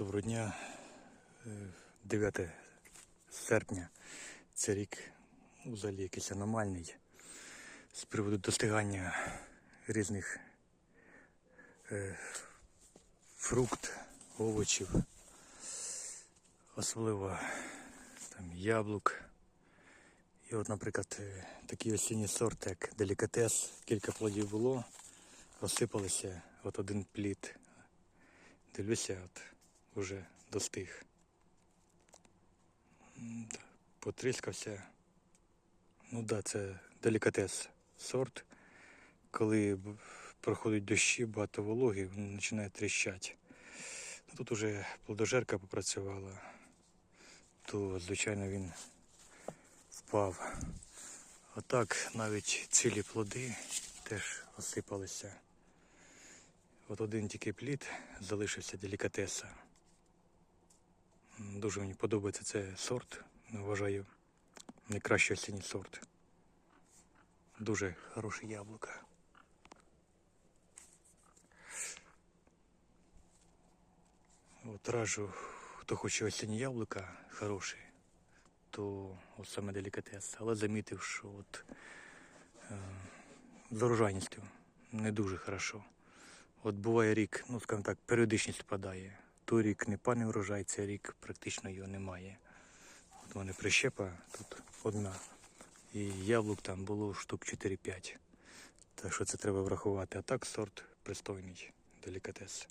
Доброго дня. Е, 9 серпня. Це рік взагалі якийсь аномальний з приводу достигання різних е, фрукт, овочів, особливо там, яблук. І от, наприклад, е, такий осінній сорт, як делікатес, кілька плодів було, розсипалися, от один плід. Дивлюся, от вже достиг. Потріскався. Ну да, це делікатес сорт. Коли проходять дощі, багато вологи, він починає тріщати. Ну, тут уже плодожерка попрацювала, то звичайно він впав. А так навіть цілі плоди теж осипалися. От один тільки плід залишився делікатеса. Дуже мені подобається цей сорт. Вважаю найкращий осінній сорт. Дуже хороше яблука. От раджу, хто хоче осінні яблука хороші, то от саме делікатес. Але замітив, що от е, з урожайністю не дуже хорошо. От буває рік, ну скажімо так, періодичність впадає. Той рік не пане врожай, цей рік практично його немає. От мене прищепа тут одна. І яблук там було штук 4-5. Так що це треба врахувати. А так сорт пристойний, делікатес.